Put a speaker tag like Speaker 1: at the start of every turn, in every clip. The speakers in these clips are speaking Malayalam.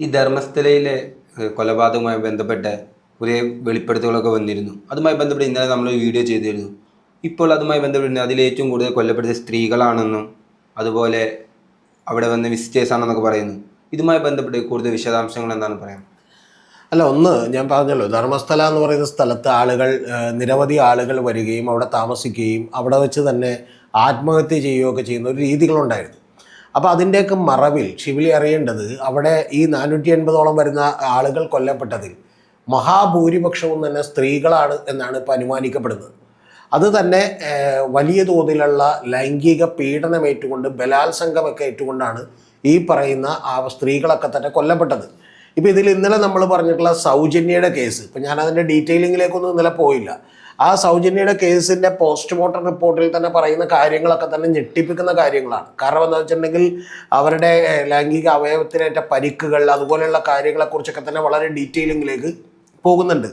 Speaker 1: ഈ ധർമ്മസ്ഥലയിലെ കൊലപാതകവുമായി ബന്ധപ്പെട്ട കുറേ വെളിപ്പെടുത്തലുകളൊക്കെ വന്നിരുന്നു. അതുമായി ബന്ധപ്പെട്ട് ഇന്നലെ നമ്മൾ വീഡിയോ ചെയ്തിരുന്നു. ഇപ്പോൾ അതുമായി ബന്ധപ്പെട്ട് അതിൽ ഏറ്റവും കൂടുതൽ കൊല്ലപ്പെടുത്തിയ സ്ത്രീകളാണെന്നും അതുപോലെ അവിടെ വന്ന വിസിറ്റേഴ്സ് ആണെന്നൊക്കെ പറയുന്നു. ഇതുമായി ബന്ധപ്പെട്ട് കൂടുതൽ വിശദാംശങ്ങൾ എന്താണ് പറയാം?
Speaker 2: അല്ല ഒന്ന് ഞാൻ പറഞ്ഞല്ലോ ധർമ്മസ്ഥല എന്ന് പറയുന്ന സ്ഥലത്ത് ആളുകൾ നിരവധി ആളുകൾ വരികയും അവിടെ താമസിക്കുകയും അവിടെ വെച്ച് തന്നെ ആത്മഹത്യ ചെയ്യുകയൊക്കെ ചെയ്യുന്ന ഒരു രീതികളുണ്ടായിരുന്നു. അപ്പോൾ അതിന്റെയൊക്കെ മറവിൽ ശിവലി അറിയേണ്ടത് അവിടെ ഈ നാനൂറ്റി എൺപതോളം വരുന്ന ആളുകൾ കൊല്ലപ്പെട്ടതിൽ മഹാഭൂരിപക്ഷവും തന്നെ സ്ത്രീകളാണ് എന്നാണ് ഇപ്പോൾ അനുമാനിക്കപ്പെടുന്നത്. അത് തന്നെ വലിയ തോതിലുള്ള ലൈംഗിക പീഡനം ഏറ്റുകൊണ്ട് ബലാത്സംഗമൊക്കെ ഏറ്റുകൊണ്ടാണ് ഈ പറയുന്ന ആ സ്ത്രീകളൊക്കെ തന്നെ കൊല്ലപ്പെട്ടത്. ഇപ്പോൾ ഇതിൽ ഇന്നലെ നമ്മൾ പറഞ്ഞിട്ടുള്ള സൗജന്യയുടെ കേസ് ഇപ്പം ഞാൻ അതിന്റെ ഡീറ്റെയിലിങ്ങിലേക്കൊന്നും ഇന്നലെ പോയില്ല. ആ സൗജന്യയുടെ കേസിന്റെ പോസ്റ്റ്മോർട്ടം റിപ്പോർട്ടിൽ തന്നെ പറയുന്ന കാര്യങ്ങളൊക്കെ തന്നെ ഞെട്ടിപ്പിക്കുന്ന കാര്യങ്ങളാണ്. കാരണം എന്താ വെച്ചിട്ടുണ്ടെങ്കിൽ അവരുടെ ലൈംഗിക അവയവത്തിനേറ്റ പരിക്കുകൾ അതുപോലെയുള്ള കാര്യങ്ങളെക്കുറിച്ചൊക്കെ തന്നെ വളരെ ഡീറ്റെയിലിങ്ങിലേക്ക് പോകുന്നുണ്ട്.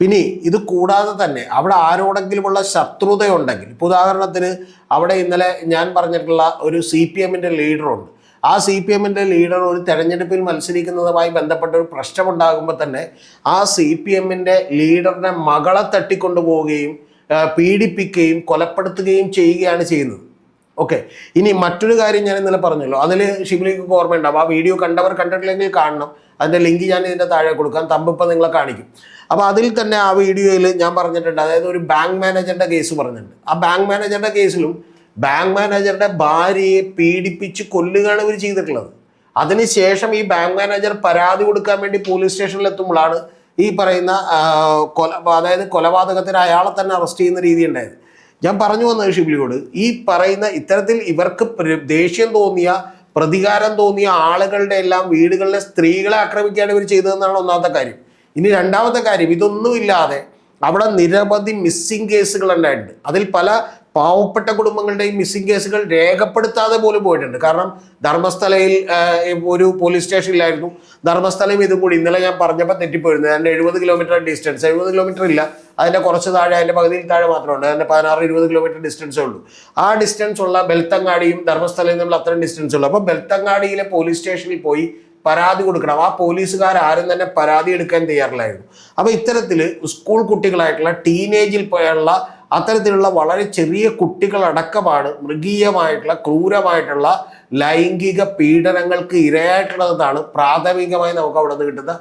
Speaker 2: പിന്നെ ഇത് കൂടാതെ തന്നെ അവിടെ ആരോടെങ്കിലുമുള്ള ശത്രുതയുണ്ടെങ്കിൽ ഇപ്പോൾ ഉദാഹരണത്തിന് അവിടെ ഇന്നലെ ഞാൻ പറഞ്ഞിട്ടുള്ള ഒരു സി പി എമ്മിന്റെ ലീഡറുണ്ട് ആ സി പി എമ്മിന്റെ ലീഡർ ഒരു തെരഞ്ഞെടുപ്പിൽ മത്സരിക്കുന്നതുമായി ബന്ധപ്പെട്ട ഒരു പ്രശ്നമുണ്ടാകുമ്പോൾ തന്നെ ആ സി പി എമ്മിന്റെ ലീഡറിനെ മകളെ തട്ടിക്കൊണ്ടുപോവുകയും പീഡിപ്പിക്കുകയും കൊലപ്പെടുത്തുകയും ചെയ്യുകയാണ് ചെയ്യുന്നത്. ഓക്കെ ഇനി മറ്റൊരു കാര്യം ഞാൻ ഇന്നലെ പറഞ്ഞല്ലോ. അതിൽ ഷിബിലിക്ക് ഓർമ്മയുണ്ടാവും. ആ വീഡിയോ കണ്ടവർ കണ്ടിട്ടില്ലെങ്കിൽ കാണണം. അതിന്റെ ലിങ്ക് ഞാൻ ഇതിന്റെ താഴെ കൊടുക്കാം. തമ്പിപ്പം നിങ്ങളെ കാണിക്കും. അപ്പോൾ അതിൽ തന്നെ ആ വീഡിയോയിൽ ഞാൻ പറഞ്ഞിട്ടുണ്ട്. അതായത് ഒരു ബാങ്ക് മാനേജറിന്റെ കേസ് പറഞ്ഞിട്ടുണ്ട്. ആ ബാങ്ക് മാനേജറിന്റെ കേസിലും ബാങ്ക് മാനേജറുടെ ഭാര്യയെ പീഡിപ്പിച്ച് കൊല്ലുകയാണ് ഇവർ ചെയ്തിട്ടുള്ളത്. അതിനുശേഷം ഈ ബാങ്ക് മാനേജർ പരാതി കൊടുക്കാൻ വേണ്ടി പോലീസ് സ്റ്റേഷനിൽ എത്തുമ്പോഴാണ് ഈ പറയുന്ന കൊല അതായത് കൊലപാതകത്തിന് അയാളെ തന്നെ അറസ്റ്റ് ചെയ്യുന്ന രീതി ഉണ്ടായത്. ഞാൻ പറഞ്ഞു വന്ന ഷിബിലിയോട് ഈ പറയുന്ന ഇത്തരത്തിൽ ഇവർക്ക് ദേഷ്യം തോന്നിയ പ്രതികാരം തോന്നിയ ആളുകളുടെ എല്ലാം വീടുകളിലെ സ്ത്രീകളെ ആക്രമിക്കുകയാണ് ഇവർ ചെയ്തതെന്നാണ് ഒന്നാമത്തെ കാര്യം. ഇനി രണ്ടാമത്തെ കാര്യം ഇതൊന്നുമില്ലാതെ അവിടെ നിരവധി മിസ്സിംഗ് കേസുകൾ ഉണ്ടായിട്ടുണ്ട്. അതിൽ പല പാവപ്പെട്ട കുടുംബങ്ങളുടെയും മിസ്സിംഗ് കേസുകൾ രേഖപ്പെടുത്താതെ പോലും പോയിട്ടുണ്ട്. കാരണം ധർമ്മസ്ഥലയിൽ ഒരു പോലീസ് സ്റ്റേഷൻ ഇല്ലായിരുന്നു. ധർമ്മസ്ഥലയും ഇതും കൂടി ഇന്നലെ ഞാൻ പറഞ്ഞപ്പോൾ തെറ്റിപ്പോയിരുന്നു. അതിന്റെ എഴുപത് കിലോമീറ്റർ ഡിസ്റ്റൻസ് എഴുപത് കിലോമീറ്റർ ഇല്ല. അതിന്റെ കുറച്ച് താഴെ അതിന്റെ പകുതിയിൽ താഴെ മാത്രമുണ്ട്. അതിന്റെ പതിനാറ് ഇരുപത് കിലോമീറ്റർ ഡിസ്റ്റൻസേ ഉള്ളൂ. ആ ഡിസ്റ്റൻസ് ഉള്ള ബെൽത്തങ്ങാടിയും ധർമ്മസ്ഥലയും തമ്മിൽ അത്രയും ഡിസ്റ്റൻസ് ഉള്ളൂ. അപ്പോൾ ബെൽത്തങ്ങാടിയിലെ പോലീസ് സ്റ്റേഷനിൽ പോയി പരാതി കൊടുക്കണം. ആ പോലീസുകാർ ആരും തന്നെ പരാതി എടുക്കാൻ തയ്യാറില്ലായിരുന്നു. അപ്പോൾ ഇത്തരത്തിൽ സ്കൂൾ കുട്ടികളായിട്ടുള്ള ടീനേജിൽ പോയുള്ള അത്തരത്തിലുള്ള വളരെ ചെറിയ കുട്ടികളടക്കമാണ് മൃഗീയമായിട്ടുള്ള ക്രൂരമായിട്ടുള്ള ലൈംഗിക പീഡനങ്ങൾക്ക് ഇരയായിട്ടുള്ളതാണ് പ്രാഥമികമായി നമുക്ക് അവിടെ നിന്ന് കിട്ടുന്ന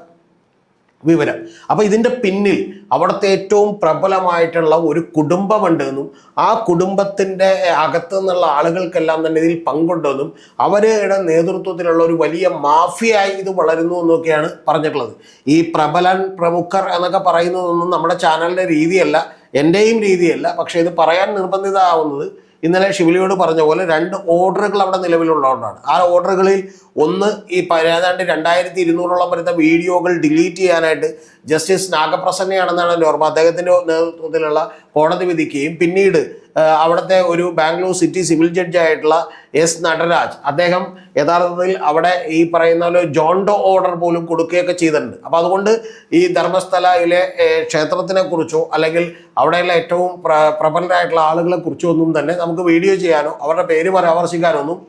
Speaker 2: വിവരം. അപ്പോൾ ഇതിന്റെ പിന്നിൽ അവിടുത്തെ ഏറ്റവും പ്രബലമായിട്ടുള്ള ഒരു കുടുംബമുണ്ട് എന്നും ആ കുടുംബത്തിന്റെ അകത്തു നിന്നുള്ള ആളുകൾക്കെല്ലാം തന്നെ ഇതിൽ പങ്കുണ്ടെന്നും അവരുടെ നേതൃത്വത്തിലുള്ള ഒരു വലിയ മാഫിയായി ഇത് വളരുന്നു എന്നൊക്കെയാണ് പറഞ്ഞിട്ടുള്ളത്. ഈ പ്രബലൻ പ്രമുഖർ എന്നൊക്കെ പറയുന്നതൊന്നും നമ്മുടെ ചാനലിന്റെ രീതിയല്ല. എന്റെയും രീതിയല്ല പക്ഷേ ഇത് പറയാൻ നിർബന്ധിതമാവുന്നത് ഇന്നലെ ശിവലിയോട് പറഞ്ഞ പോലെ രണ്ട് ഓർഡറുകൾ അവിടെ നിലവിലുള്ളതുകൊണ്ടാണ്. ആ ഓർഡറുകളിൽ ഒന്ന് ഈ ഏതാണ്ട് രണ്ടായിരത്തി ഇരുന്നൂറോളം വരുന്ന വീഡിയോകൾ ഡിലീറ്റ് ചെയ്യാനായിട്ട് ജസ്റ്റിസ് നാഗപ്രസന്നയാണെന്നാണ് എന്റെ ഓർമ്മ. അദ്ദേഹത്തിന്റെ നേതൃത്വത്തിലുള്ള കോടതി വിധിക്കുകയും പിന്നീട് അവിടുത്തെ ഒരു ബാംഗ്ലൂർ സിറ്റി സിവിൽ ജഡ്ജ് ആയിട്ടുള്ള എസ് നടരാജ്. അദ്ദേഹം യഥാർത്ഥത്തിൽ അവിടെ ഈ പറയുന്ന പോലെ ജോണ്ടോ ഓർഡർ പോലും കൊടുക്കുകയൊക്കെ ചെയ്തിട്ടുണ്ട്. അപ്പോൾ അതുകൊണ്ട് ഈ ധർമ്മസ്ഥലയിലെ ക്ഷേത്രത്തിനെ കുറിച്ചോ അല്ലെങ്കിൽ അവിടെയുള്ള ഏറ്റവും പ്ര പ്രബലരായിട്ടുള്ള ആളുകളെ കുറിച്ചോ ഒന്നും തന്നെ നമുക്ക് വീഡിയോ ചെയ്യാനോ അവരുടെ പേര് പരാമർശിക്കാനോ ഒന്നും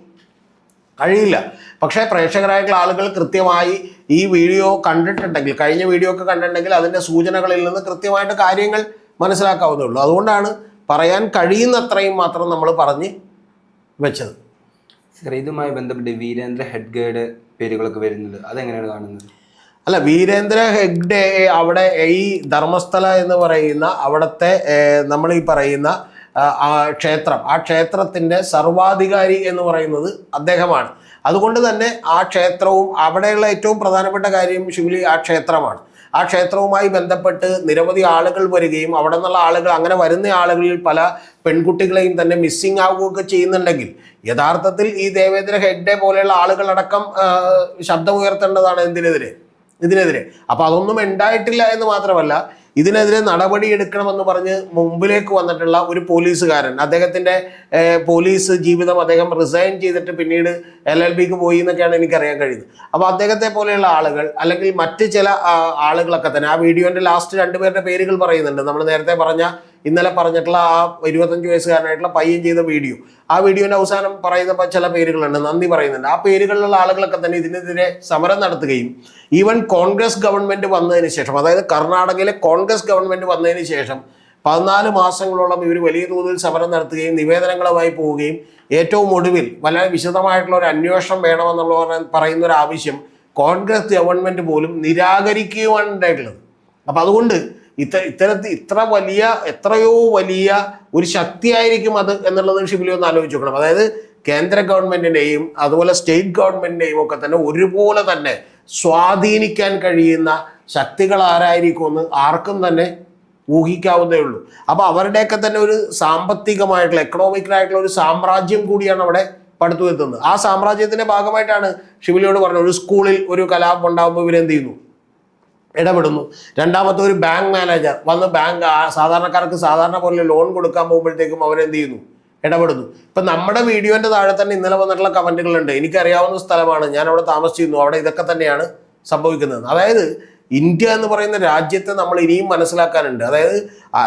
Speaker 2: കഴിയില്ല. പക്ഷേ പ്രേക്ഷകരായിട്ടുള്ള ആളുകൾ കൃത്യമായി ഈ വീഡിയോ കണ്ടിട്ടുണ്ടെങ്കിൽ കഴിഞ്ഞ വീഡിയോ ഒക്കെ കണ്ടിട്ടുണ്ടെങ്കിൽ അതിന്റെ സൂചനകളിൽ നിന്ന് കൃത്യമായിട്ട് കാര്യങ്ങൾ മനസ്സിലാക്കാവുന്നേ ഉള്ളൂ. അതുകൊണ്ടാണ് പറയാൻ കഴിയുന്നത്രയും മാത്രം നമ്മൾ പറഞ്ഞ് വെച്ചത്.
Speaker 1: സാർ ഇതുമായി ബന്ധപ്പെട്ട് വീരേന്ദ്ര ഹെഡ്ഗേഡ് പേരുകളൊക്കെ വരുന്നത് അതെങ്ങനെയാണ് കാണുന്നത്?
Speaker 2: അല്ല വീരേന്ദ്ര ഹെഗ്ഡെ അവിടെ ഈ ധർമ്മസ്ഥല എന്ന് പറയുന്ന അവിടുത്തെ നമ്മൾ ഈ പറയുന്ന ക്ഷേത്രം ആ ക്ഷേത്രത്തിന്റെ സർവാധികാരി എന്ന് പറയുന്നത് അദ്ദേഹമാണ്. അതുകൊണ്ട് തന്നെ ആ ക്ഷേത്രവും അവിടെയുള്ള ഏറ്റവും പ്രധാനപ്പെട്ട കാര്യം ശിവലി ആ ക്ഷേത്രമാണ്. ആ ക്ഷേത്രവുമായി ബന്ധപ്പെട്ട് നിരവധി ആളുകൾ വരികയും അവിടെ നിന്നുള്ള ആളുകൾ അങ്ങനെ വരുന്ന ആളുകളിൽ പല പെൺകുട്ടികളെയും തന്നെ മിസ്സിംഗ് ആവുകയൊക്കെ ചെയ്യുന്നുണ്ടെങ്കിൽ യഥാർത്ഥത്തിൽ ഈ ദേവേന്ദ്ര ഹെഗ്ഡെ പോലെയുള്ള ആളുകളടക്കം ശബ്ദമുയർത്തേണ്ടതാണ് എന്തിനെതിരെ? ഇതിനെതിരെ. അപ്പോൾ അതൊന്നും ഉണ്ടായിട്ടില്ല എന്ന് മാത്രമല്ല ഇതിനെതിരെ നടപടി എടുക്കണമെന്ന് പറഞ്ഞ് മുമ്പിലേക്ക് വന്നിട്ടുള്ള ഒരു പോലീസുകാരൻ. അദ്ദേഹത്തിന്റെ പോലീസ് ജീവിതം അദ്ദേഹം റിസൈൻ ചെയ്തിട്ട് പിന്നീട് എൽ എൽ ബിക്ക് പോയി എന്നൊക്കെയാണ് എനിക്കറിയാൻ കഴിയുന്നത്. അപ്പോൾ അദ്ദേഹത്തെ പോലെയുള്ള ആളുകൾ അല്ലെങ്കിൽ മറ്റ് ചില ആളുകളൊക്കെ തന്നെ ആ വീഡിയോന്റെ ലാസ്റ്റ് രണ്ടുപേരുടെ പേരുകൾ പറയുന്നുണ്ട്. നമ്മൾ നേരത്തെ പറഞ്ഞ ഇന്നലെ പറഞ്ഞിട്ടുള്ള ആ ഇരുപത്തഞ്ച് വയസ്സുകാരനായിട്ടുള്ള പയ്യൻ ചെയ്ത വീഡിയോ. ആ വീഡിയോന്റെ അവസാനം പറയുന്ന ചില പേരുകളുണ്ട്. നന്ദി പറയുന്നുണ്ട്. ആ പേരുകളിലുള്ള ആളുകളൊക്കെ തന്നെ ഇതിനെതിരെ സമരം നടത്തുകയും ഈവൻ കോൺഗ്രസ് ഗവൺമെന്റ് വന്നതിന് ശേഷം അതായത് കർണാടകയിലെ കോൺഗ്രസ് ഗവൺമെന്റ് വന്നതിന് ശേഷം പതിനാല് മാസങ്ങളോളം ഇവർ വലിയ തോതിൽ സമരം നടത്തുകയും നിവേദനങ്ങളുമായി പോവുകയും ഏറ്റവും ഒടുവിൽ വളരെ വിശദമായിട്ടുള്ള ഒരു അന്വേഷണം വേണമെന്നുള്ള പറയുന്ന ഒരു ആവശ്യം കോൺഗ്രസ് ഗവൺമെന്റ് പോലും നിരാകരിക്കുവാനുണ്ടായിട്ടുള്ളത് അപ്പം അതുകൊണ്ട് ഇത്ത ഇത്തരത്തിൽ ഇത്ര വലിയ എത്രയോ വലിയ ഒരു ശക്തിയായിരിക്കും അത് എന്നുള്ളത് ഷിബിലി ഒന്ന് ആലോചിച്ച് നോക്കണം. അതായത് കേന്ദ്ര ഗവൺമെന്റിനെയും അതുപോലെ സ്റ്റേറ്റ് ഗവൺമെന്റിനെയും ഒക്കെ തന്നെ ഒരുപോലെ തന്നെ സ്വാധീനിക്കാൻ കഴിയുന്ന ശക്തികൾ ആരായിരിക്കുമെന്ന് ആർക്കും തന്നെ ഊഹിക്കാവുന്നേ ഉള്ളൂ. അപ്പോൾ അവരുടെയൊക്കെ തന്നെ ഒരു സാമ്പത്തികമായിട്ടുള്ള എക്കണോമിക്കലായിട്ടുള്ള ഒരു സാമ്രാജ്യം കൂടിയാണ് അവിടെ പടുത്തുവെത്തുന്നത് ആ സാമ്രാജ്യത്തിന്റെ ഭാഗമായിട്ടാണ് ഷിബിലിയോട് പറഞ്ഞത്. ഒരു സ്കൂളിൽ ഒരു കലാപം ഉണ്ടാകുമ്പോൾ ഇവരെന്ത് ചെയ്യുന്നു? ഇടപെടുന്നു. രണ്ടാമത്തെ ഒരു ബാങ്ക് മാനേജർ വന്ന് ബാങ്ക് സാധാരണക്കാർക്ക് സാധാരണ പോലെ ലോൺ കൊടുക്കാൻ പോകുമ്പോഴത്തേക്കും അവരെന്ത് ചെയ്യുന്നു? ഇടപെടുന്നു. ഇപ്പം നമ്മുടെ വീഡിയോന്റെ താഴെ തന്നെ ഇന്നലെ വന്നിട്ടുള്ള കമന്റുകളുണ്ട് എനിക്കറിയാവുന്ന സ്ഥലമാണ്. ഞാൻ അവിടെ താമസിച്ചിരുന്നു. അവിടെ ഇതൊക്കെ തന്നെയാണ് സംഭവിക്കുന്നത്. അതായത് ഇന്ത്യ എന്ന് പറയുന്ന രാജ്യത്തെ നമ്മൾ ഇനിയും മനസ്സിലാക്കാനുണ്ട്. അതായത്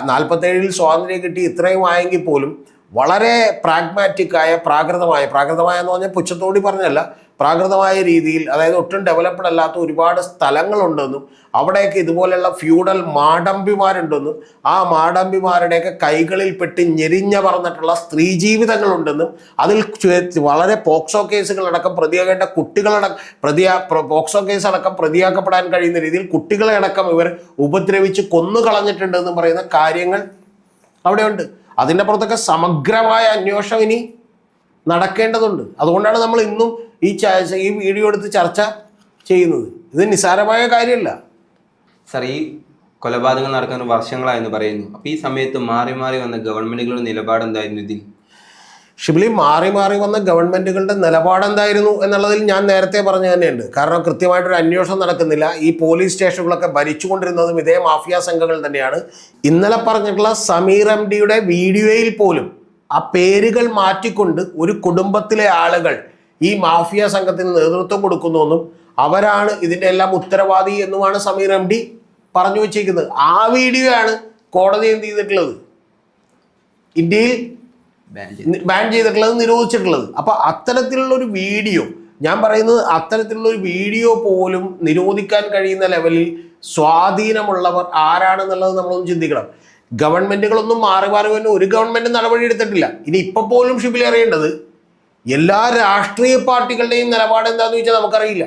Speaker 2: നാൽപ്പത്തേഴിൽ സ്വാതന്ത്ര്യം കിട്ടി ഇത്രയും ആയെങ്കിൽ പോലും വളരെ പ്രാഗ്മാറ്റിക്കായ പ്രാകൃതമായ പ്രാകൃതമായ എന്ന് പറഞ്ഞാൽ പുച്ഛത്തോടി പറഞ്ഞല്ല പ്രാകൃതമായ രീതിയിൽ അതായത് ഒട്ടും ഡെവലപ്ഡ് അല്ലാത്ത ഒരുപാട് സ്ഥലങ്ങളുണ്ടെന്നും അവിടെയൊക്കെ ഇതുപോലെയുള്ള ഫ്യൂഡൽ മാടമ്പിമാരുണ്ടെന്നും ആ മാടമ്പിമാരുടെയൊക്കെ കൈകളിൽ പെട്ട് ഞെരിഞ്ഞ പറഞ്ഞിട്ടുള്ള സ്ത്രീ ജീവിതങ്ങളുണ്ടെന്നും അതിൽ വളരെ പോക്സോ കേസുകളടക്കം പ്രതിയാകേണ്ട കുട്ടികളടക്കം പ്രതിയാ പോക്സോ കേസ് അടക്കം പ്രതിയാക്കപ്പെടാൻ കഴിയുന്ന രീതിയിൽ കുട്ടികളെ അടക്കം ഇവർ ഉപദ്രവിച്ച് കൊന്നു കളഞ്ഞിട്ടുണ്ടെന്നും പറയുന്ന കാര്യങ്ങൾ അവിടെയുണ്ട്. അതിന്റെ പുറത്തൊക്കെ സമഗ്രമായ അന്വേഷണം ഇനി നടക്കേണ്ടതുണ്ട്. അതുകൊണ്ടാണ് നമ്മൾ ഇന്നും ഈ ഈ വീഡിയോ എടുത്ത് ചർച്ച ചെയ്യുന്നത്. ഇത് നിസ്സാരമായ കാര്യമല്ല.
Speaker 1: സർ ഈ കൊലപാതകങ്ങൾ നടക്കുന്ന വർഷങ്ങളായെന്ന് പറയുന്നു. അപ്പോൾ ഈ സമയത്ത് മാറി മാറി വന്ന ഗവൺമെന്റുകളുടെ നിലപാട് എന്തായിരുന്നു ഇതിൽ?
Speaker 2: ഷിബിലി മാറി മാറി വന്ന ഗവൺമെന്റുകളുടെ നിലപാടെന്തായിരുന്നു എന്നുള്ളതിൽ ഞാൻ നേരത്തെ പറഞ്ഞു തന്നെയുണ്ട്. കാരണം കൃത്യമായിട്ടൊരു അന്വേഷണം നടക്കുന്നില്ല. ഈ പോലീസ് സ്റ്റേഷനുകളൊക്കെ ഭരിച്ചുകൊണ്ടിരുന്നതും ഇതേ മാഫിയ സംഘങ്ങൾ തന്നെയാണ്. ഇന്നലെ പറഞ്ഞിട്ടുള്ള സമീർ എം ഡിയുടെ വീഡിയോയിൽ പോലും ആ പേരുകൾ മാറ്റിക്കൊണ്ട് ഒരു കുടുംബത്തിലെ ആളുകൾ ഈ മാഫിയ സംഘത്തിന് നേതൃത്വം കൊടുക്കുന്നുവെന്നും അവരാണ് ഇതിന്റെ എല്ലാം ഉത്തരവാദി എന്നുമാണ് സമീർ എം ഡി പറഞ്ഞു വച്ചിരിക്കുന്നത്. ആ വീഡിയോ ആണ് കോടതി എന്ത് ചെയ്തിട്ടുള്ളത്? ഇന്ത്യയിൽ
Speaker 1: ബാൻ
Speaker 2: ചെയ്തിട്ടുള്ളത് നിരോധിച്ചിട്ടുള്ളത്. അപ്പൊ അത്തരത്തിലുള്ള ഒരു വീഡിയോ ഞാൻ പറയുന്നത് അത്തരത്തിലുള്ള ഒരു വീഡിയോ പോലും നിരോധിക്കാൻ കഴിയുന്ന ലെവലിൽ സ്വാധീനമുള്ളവർ ആരാണെന്നുള്ളത് നമ്മളൊന്ന് ചിന്തിക്കണം. ഗവൺമെന്റുകളൊന്നും മാറി മാറി വന്ന് ഒരു ഗവൺമെന്റ് നടപടി എടുത്തിട്ടില്ല ഇനി ഇപ്പൊ പോലും ഷിബിൽ അറിയേണ്ടത് എല്ലാ രാഷ്ട്രീയ പാർട്ടികളുടെയും നിലപാട് എന്താണെന്ന് ചോദിച്ചാൽ നമുക്കറിയില്ല.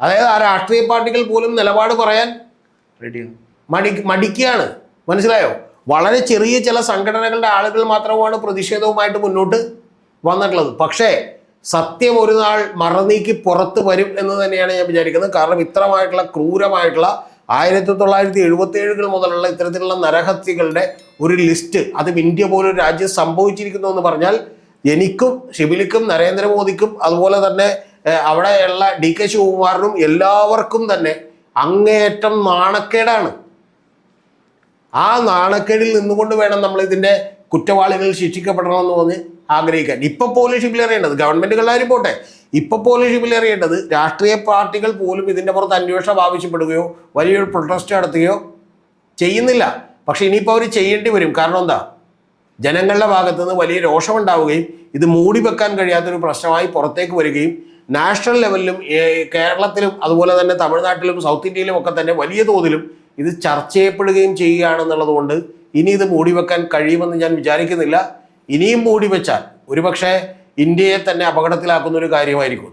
Speaker 2: അതായത് ആ രാഷ്ട്രീയ പാർട്ടികൾ പോലും നിലപാട് പറയാൻ
Speaker 1: റെഡിയാണ്
Speaker 2: മടി മടിക്കുകയാണ്. മനസ്സിലായോ? വളരെ ചെറിയ ചില സംഘടനകളുടെ ആളുകൾ മാത്രമാണ് പ്രതിഷേധവുമായിട്ട് മുന്നോട്ട് വന്നിട്ടുള്ളത്. പക്ഷേ സത്യം ഒരു നാൾ മറനീക്കി പുറത്ത് വരും എന്ന് തന്നെയാണ് ഞാൻ വിചാരിക്കുന്നത്. കാരണം ഇത്രമായിട്ടുള്ള ക്രൂരമായിട്ടുള്ള ആയിരത്തി തൊള്ളായിരത്തി എഴുപത്തി ഏഴുകൾ മുതലുള്ള ഇത്തരത്തിലുള്ള നരഹത്യകളുടെ ഒരു ലിസ്റ്റ് അതും ഇന്ത്യ പോലൊരു രാജ്യം സംഭവിച്ചിരിക്കുന്നു എന്ന് പറഞ്ഞാൽ എനിക്കും ഷിബിലിക്കും നരേന്ദ്രമോദിക്കും അതുപോലെ തന്നെ അവിടെയുള്ള ഡി കെ ശിവകുമാറിനും എല്ലാവർക്കും തന്നെ അങ്ങേയറ്റം നാണക്കേടാണ്. ആ നാണക്കേടിൽ നിന്നുകൊണ്ട് വേണം നമ്മൾ ഇതിന്റെ കുറ്റവാളികൾ ശിക്ഷിക്കപ്പെടണമെന്ന് പറഞ്ഞ് ആഗ്രഹിക്കാൻ. ഇപ്പൊ പോലും ഷിബിൽ അറിയേണ്ടത് ഗവൺമെന്റുകളാരും പോട്ടെ. ഇപ്പൊ പോലും ഷിബിൽ അറിയേണ്ടത് രാഷ്ട്രീയ പാർട്ടികൾ പോലും ഇതിന്റെ പുറത്ത് അന്വേഷണം ആവശ്യപ്പെടുകയോ വലിയൊരു പ്രൊട്ടസ്റ്റ് നടത്തുകയോ ചെയ്യുന്നില്ല. പക്ഷെ ഇനിയിപ്പോൾ അവർ ചെയ്യേണ്ടി വരും. കാരണം എന്താ? ജനങ്ങളുടെ ഭാഗത്ത് നിന്ന് വലിയ രോഷമുണ്ടാവുകയും ഇത് മൂടി വെക്കാൻ കഴിയാത്തൊരു പ്രശ്നമായി പുറത്തേക്ക് വരികയും നാഷണൽ ലെവലിലും കേരളത്തിലും അതുപോലെ തന്നെ തമിഴ്നാട്ടിലും സൗത്ത് ഇന്ത്യയിലും ഒക്കെ തന്നെ വലിയ തോതിലും ഇത് ചർച്ച ചെയ്യപ്പെടുകയും ചെയ്യുകയാണെന്നുള്ളത് കൊണ്ട് ഇനി ഇത് മൂടി വെക്കാൻ കഴിയുമെന്ന് ഞാൻ വിചാരിക്കുന്നില്ല. ഇനിയും മൂടി വെച്ചാൽ ഒരുപക്ഷെ ഇന്ത്യയെ തന്നെ അപകടത്തിലാക്കുന്ന ഒരു കാര്യമായിരിക്കും